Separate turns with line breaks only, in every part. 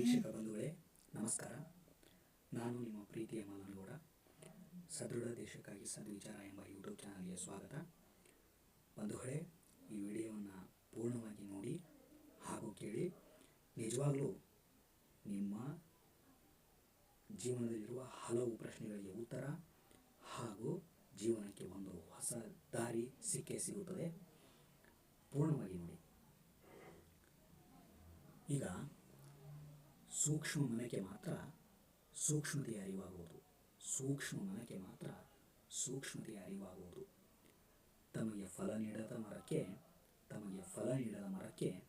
ವೀಕ್ಷಕ ಬಂಧುಗಳೇ ನಮಸ್ಕಾರ. ನಾನು ನಿಮ್ಮ ಪ್ರೀತಿಯ ಮಲ್ಲನಗೌಡ ಸದೃಢ ದೇಶಕ್ಕಾಗಿ ಸದ್ವಿಚಾರ ಎಂಬ ಯೂಟ್ಯೂಬ್ ಚಾನಲ್ಗೆ ಸ್ವಾಗತ. ಬಂಧುಗಳೇ, ಈ ವಿಡಿಯೋವನ್ನು ಪೂರ್ಣವಾಗಿ ನೋಡಿ ಹಾಗೂ ಕೇಳಿ ನಿಜವಾಗಲೂ ನಿಮ್ಮ ಜೀವನದಲ್ಲಿರುವ ಹಲವು ಪ್ರಶ್ನೆಗಳಿಗೆ ಉತ್ತರ ಹಾಗೂ ಜೀವನಕ್ಕೆ ಒಂದು ಹೊಸ ದಾರಿ ಸಿಕ್ಕೇ ಸಿಗುತ್ತದೆ. ಪೂರ್ಣವಾಗಿ ನೋಡಿ. ಈಗ ಸೂಕ್ಷ್ಮ ಮನಕ್ಕೆ ಮಾತ್ರ ಸೂಕ್ಷ್ಮತೆಯ ಅರಿವಾಗುವುದು. ಸೂಕ್ಷ್ಮ ಮನಕ್ಕೆ ಮಾತ್ರ ಸೂಕ್ಷ್ಮತೆಯ ಅರಿವಾಗುವುದು. ತಮಗೆ ಫಲ ನೀಡದ ಮರಕ್ಕೆ, ತಮಗೆ ಫಲ ನೀಡದ ಮರಕ್ಕೆ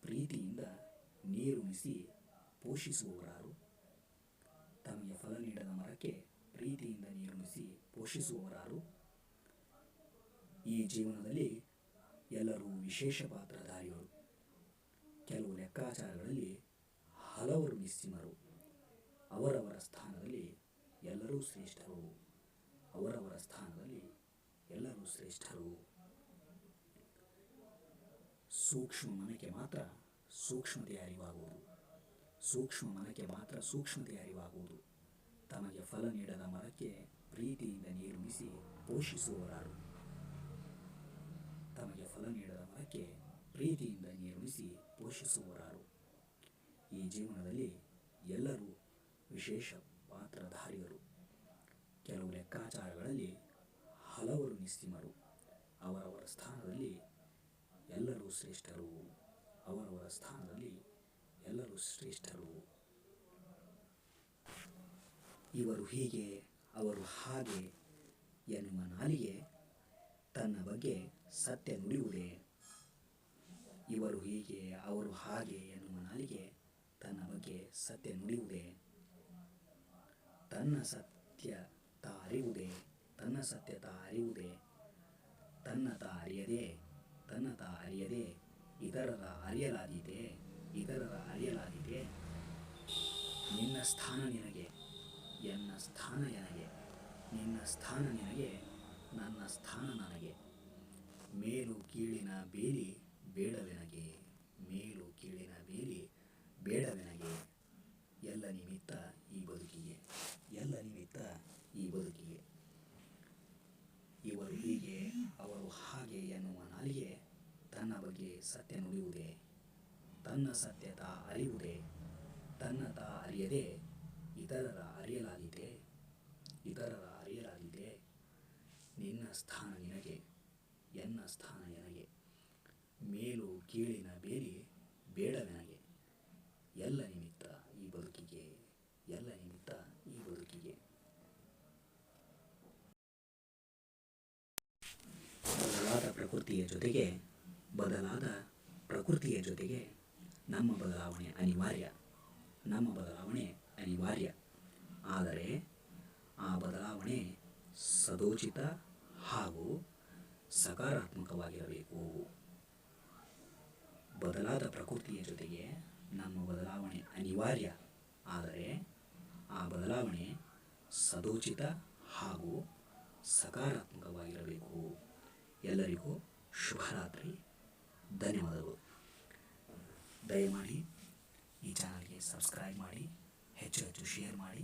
ಪ್ರೀತಿಯಿಂದ ನೀರುಣಿಸಿ ಪೋಷಿಸುವವರಾರು. ತಮಗೆ ಫಲ ನೀಡದ ಮರಕ್ಕೆ ಪ್ರೀತಿಯಿಂದ ನೀರುಣಿಸಿ ಪೋಷಿಸುವವರಾರು. ಈ ಜೀವನದಲ್ಲಿ ಎಲ್ಲರೂ ವಿಶೇಷ ಪಾತ್ರಧಾರಿಗಳು ಕೆಲವು ಲೆಕ್ಕಾಚಾರಗಳಲ್ಲಿ ಹಲವರು ನಿಸ್ಸೀಮರು ಅವರವರ ಸ್ಥಾನದಲ್ಲಿ ಎಲ್ಲರೂ ಶ್ರೇಷ್ಠರು. ಅವರವರ ಸ್ಥಾನದಲ್ಲಿ ಎಲ್ಲರೂ ಶ್ರೇಷ್ಠರು. ಸೂಕ್ಷ್ಮ ಮನಕ್ಕೆ ಮಾತ್ರ ಸೂಕ್ಷ್ಮತೆ ಅರಿವಾಗುವುದು. ಸೂಕ್ಷ್ಮ ಮನಕ್ಕೆ ಮಾತ್ರ ಸೂಕ್ಷ್ಮತೆ ಅರಿವಾಗುವುದು. ತಮಗೆ ಫಲ ನೀಡದ ಮರಕ್ಕೆ ಪ್ರೀತಿಯಿಂದ ನೀರುಣಿಸಿ ಪೋಷಿಸುವವರಾರು. ತಮಗೆ ಫಲ ನೀಡದ ಮರಕ್ಕೆ ಪ್ರೀತಿಯಿಂದ ನೀರುಣಿಸಿ ಪೋಷಿಸುವವರಾರು. ಈ ಜೀವನದಲ್ಲಿ ಎಲ್ಲರೂ ವಿಶೇಷ ಪಾತ್ರಧಾರಿಗಳು ಕೆಲವು ಲೆಕ್ಕಾಚಾರಗಳಲ್ಲಿ ಹಲವರು ನಿಸ್ಸೀಮರು. ಅವರವರ ಸ್ಥಾನದಲ್ಲಿ ಎಲ್ಲರೂ ಶ್ರೇಷ್ಠರು. ಅವರವರ ಸ್ಥಾನದಲ್ಲಿ ಎಲ್ಲರೂ ಶ್ರೇಷ್ಠರು. ಇವರು ಹೀಗೆ, ಅವರು ಹಾಗೆ ಎನ್ನುವ ನಾಲಿಗೆ ತನ್ನ ಬಗ್ಗೆ ಸತ್ಯ ನುಡಿಯುವುದೇ. ಇವರು ಹೀಗೆ, ಅವರು ಹಾಗೆ ಎನ್ನುವ ನಾಲಿಗೆ ತನ್ನ ಬಗ್ಗೆ ಸತ್ಯ ನುಡಿಯುವುದೇ? ತನ್ನ ಸತ್ಯ ಅರಿವುದೇ ತನ್ನ ಸತ್ಯ ತಾ ಅರಿವುದೇ ತನ್ನ ಅರಿಯದೆ ತನ್ನ ಅರಿಯದೆ ಇತರರ ಅರಿಯಲಾದೀತೆ? ಇತರರ ಅರಿಯಲಾದೀತೆ? ನಿನ್ನ ಸ್ಥಾನ ನಿನಗೆ, ಎನ್ನ ಸ್ಥಾನ ನನಗೆ ನಿನ್ನ ಸ್ಥಾನ ನಿನಗೆ, ನನ್ನ ಸ್ಥಾನ ನನಗೆ. ಮೇಲು ಕೀಳಿನ ಬೇಲಿ ಬೇಡವೆನಗೆ, ಮೇಲು ಕೀಳಿನ ಬೇಲಿ ಬೇಡವೆನಗೆ ಎಲ್ಲ ನಿಮಿತ್ತ ಈ ಬದುಕಿಗೆ ಎಲ್ಲ ನಿಮಿತ್ತ ಈ ಬದುಕಿಗೆ ಇವರು ಹೀಗೆ ಅವರು ಹಾಗೆ ಎನ್ನುವ ನಾಲಿಗೆ ತನ್ನ ಬಗ್ಗೆ ಸತ್ಯ ನುಡಿಯುವುದೇ, ತನ್ನ ಸತ್ಯತ ಅರಿಯುವುದೇ ತನ್ನ ತಾ ಅರಿಯದೆ ಇತರರ ಅರಿಯಲಾಗಿದೆ ಇತರರ ಅರಿಯಲಾಗಿದೆ ನಿನ್ನ ಸ್ಥಾನ ನಿನಗೆ, ಎನ್ನ ಸ್ಥಾನ ನನಗೆ. ಮೇಲು, ಕೀಳಿನ ಬೇಲಿ ಪ್ರಕೃತಿಯ ಜೊತೆಗೆ ಬದಲಾದ ಪ್ರಕೃತಿಯ ಜೊತೆಗೆ ನಮ್ಮ ಬದಲಾವಣೆ ಅನಿವಾರ್ಯ. ನಮ್ಮ ಬದಲಾವಣೆ ಅನಿವಾರ್ಯ. ಆದರೆ ಆ ಬದಲಾವಣೆ ಸದೋಚಿತ ಹಾಗೂ ಸಕಾರಾತ್ಮಕವಾಗಿರಬೇಕು. ಬದಲಾದ ಪ್ರಕೃತಿಯ ಜೊತೆಗೆ ನಮ್ಮ ಬದಲಾವಣೆ ಅನಿವಾರ್ಯ. ಆದರೆ ಆ ಬದಲಾವಣೆ ಸದೋಚಿತ ಹಾಗೂ ಸಕಾರಾತ್ಮಕವಾಗಿರಬೇಕು. ಎಲ್ಲರಿಗೂ ಶುಭರಾತ್ರಿ. ಧನ್ಯವಾದಗಳು. ದಯಮಾಡಿ ಈ ಚಾನಲ್ಗೆ ಸಬ್ಸ್ಕ್ರೈಬ್ ಮಾಡಿ ಹೆಚ್ಚು ಹೆಚ್ಚು ಶೇರ್ ಮಾಡಿ.